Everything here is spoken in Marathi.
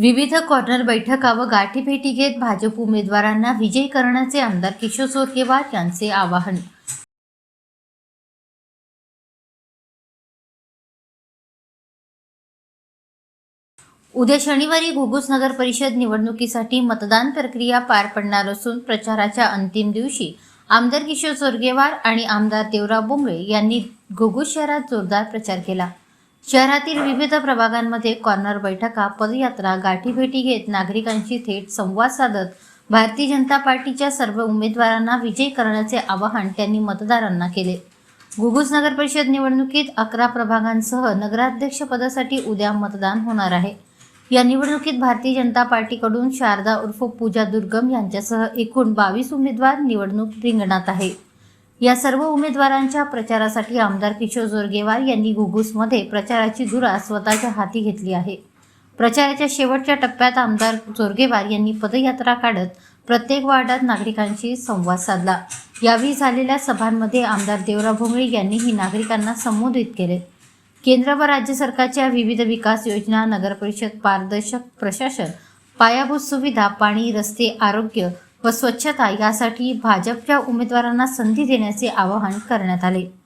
विविध कॉर्नर बैठका व गाठीभेटी घेत भाजप उमेदवारांना विजयी करण्याचे आमदार किशोर सोरकेवार यांचे आवाहन. उद्या शनिवारी घुगुस नगर परिषद निवडणुकीसाठी मतदान प्रक्रिया पार पडणार असून प्रचाराच्या अंतिम दिवशी आमदार किशोर सोरगेवार आणि आमदार देवराव बोंगळे यांनी घुगुस शहरात जोरदार प्रचार केला. शहरातील विविध प्रभागांमध्ये कॉर्नर बैठका पदयात्रा गाठीभेटी घेत नागरिकांशी थेट संवाद साधत भारतीय जनता पार्टीच्या सर्व उमेदवारांना विजयी करण्याचे आवाहन त्यांनी मतदारांना केले. घुगुस नगर परिषद निवडणुकीत अकरा प्रभागांसह नगराध्यक्ष पदासाठी उद्या मतदान होणार आहे. या निवडणुकीत भारतीय जनता पार्टीकडून शारदा उर्फ पूजा दुर्गम यांच्यासह एकूण बावीस उमेदवार निवडणूक रिंगणात आहे. या सर्व उमेदवारांच्या प्रचारासाठी आमदार किशोर जोरगेवार यांनी घुगुसमध्ये प्रचाराची धुरा स्वतःच्या हाती घेतली आहे. प्रचाराच्या शेवटच्या टप्प्यात आमदार जोरगेवार यांनी पदयात्रा काढत प्रत्येक वार्डात नागरिकांशी संवाद साधला. यावेळी झालेल्या सभांमध्ये आमदार देवराव भोंगळे यांनीही नागरिकांना संबोधित केले. केंद्र व राज्य सरकारच्या विविध विकास योजना नगरपरिषद पारदर्शक प्रशासन पायाभूत सुविधा पाणी रस्ते आरोग्य व स्वच्छता यासाठी भाजपच्या उमेदवारांना संधी देण्याचे आवाहन करण्यात आले.